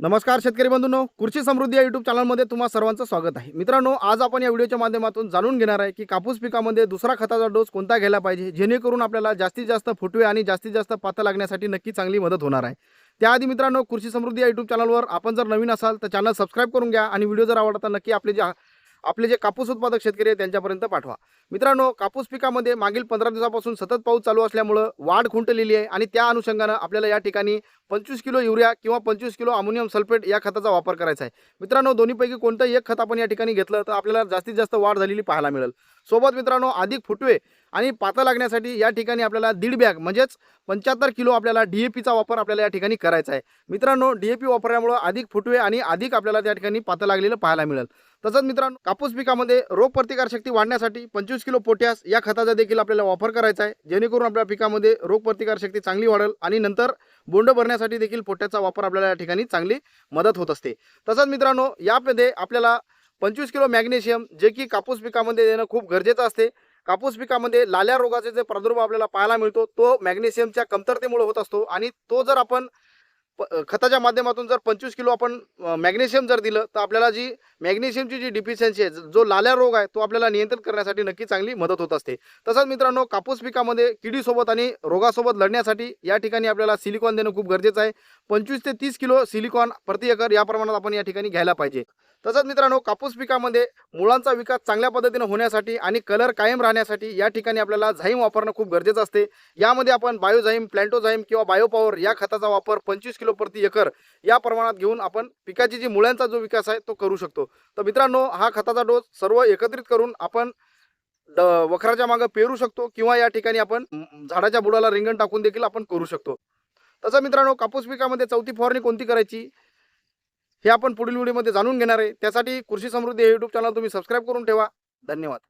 नमस्कार शेतकरी बंधूंनो कृषी समृद्धी या युट्यूब चॅनलमध्ये तुम्हा सर्वांचं स्वागत आहे. मित्रांनो आज आपण या व्हिडिओच्या माध्यमातून जाणून घेणार आहे की कापूस पिकामध्ये दुसरा खताचा डोस कोणता घ्यायला पाहिजे जेणेकरून आपल्याला जास्तीत जास्त फुटवे आणि जास्तीत जास्त पाता लागण्यासाठी नक्की चांगली मदत होणार आहे. त्याआधी मित्रांनो कृषी समृद्धी या युट्यूब चॅनलवर आपण जर नवीन असाल तर चॅनल सबस्क्राईब करून घ्या आणि व्हिडिओ जर आवडता नक्की आपले जे आपले जे कापूस उत्पादक शेतकरी आहेत त्यांच्यापर्यंत पाठवा. मित्रांनो कापूस पिकामध्ये मागील पंधरा दिवसापासून सतत पाऊस चालू असल्यामुळं वाढ खुंटलेली आहे आणि त्या अनुषंगानं आपल्याला या ठिकाणी पंचवीस किलो युरिया किंवा पंचवीस किलो अमोनियम सल्फेट या खताचा वापर करायचा आहे. मित्रांनो दोन्हीपैकी कोणतंही एक खत आपण या ठिकाणी घेतलं तर आपल्याला जास्तीत जास्त वाढ झालेली पाहायला मिळेल. सोबत मित्रांनो अधिक फुटवे आणि पाता लागण्यासाठी या ठिकाणी आपल्याला दीड बॅग म्हणजेच पंच्याहत्तर किलो आपल्याला डी ए पीचा वापर आपल्याला या ठिकाणी करायचा आहे. मित्रांनो डी ए पी वापरल्यामुळं अधिक फुटवे आणि अधिक आपल्याला त्या ठिकाणी पातळ लागलेलं पाहायला मिळेल. तसंच मित्रांनो कापूस पिकामध्ये रोगप्रतिकारशक्ती वाढण्यासाठी पंचवीस किलो पोटॅस या खताचा देखील आपल्याला वापर करायचा आहे. जेणेकरून आपल्या पिकामध्ये रोगप्रतिकारशक्ती चांगली वाढेल आणि नंतर बोंड भरण्यासाठी देखील पोट्याचा वापर आपल्याला या ठिकाणी चांगली मदत होत असते. तसंच मित्रांनो यामध्ये आपल्याला पंचवीस किलो मॅग्नेशियम जे की कापूस पिकामध्ये देणं खूप गरजेचं असते. कापूस पिकामध्ये लाल्या रोगाचे जे प्रादुर्भाव आपल्याला पाहायला मिळतो तो मॅग्नेशियमच्या कमतरतेमुळे होत असतो आणि तो जर आपण खताच्या माध्यमातून जर पंचवीस किलो आपण मॅग्नेशियम जर दिलं तर आपल्याला जी मॅग्नेशियमची जी डिफिशियन्सी आहे जो लाल्या रोग आहे तो आपल्याला नियंत्रित करण्यासाठी नक्की चांगली मदत होत असते. तसंच मित्रांनो कापूस पिकामध्ये किडीसोबत आणि रोगासोबत लढण्यासाठी या ठिकाणी आपल्याला सिलिकॉन देणं खूप गरजेचं आहे. पंचवीस ते तीस किलो सिलिकॉन प्रति एकर या प्रमाणात आपण या ठिकाणी घ्यायला पाहिजे. तसंच मित्रांनो कापूस पिकामध्ये मुळांचा विकास चांगल्या पद्धतीने होण्यासाठी आणि कलर कायम राहण्यासाठी या ठिकाणी आपल्याला झाईम वापरणं खूप गरजेचं असते. यामध्ये आपण बायोझाईम प्लॅन्टोझाईम किंवा बायोपॉवर या खताचा वापर पंचवीस किलो प्रति एकर या प्रमाणात घेऊन आपण पिकाची जी मुळ्यांचा जो विकास आहे तो करू शकतो. तर मित्रांनो हा खताचा डोस सर्व एकत्रित करून आपण ड वखराच्या मागं पेरू शकतो किंवा या ठिकाणी आपण झाडाच्या बुडाला रिंगण टाकून देखील आपण करू शकतो. तसं मित्रांनो कापूस पिकामध्ये चौथी फवारणी कोणती करायची? हे आपण पुढील व्हिडिओमध्ये जाणून घेणार आहे. त्यासाठी कृषी समृद्धी हे यूट्यूब चॅनल तुम्ही सबस्क्राईब करून ठेवा. धन्यवाद.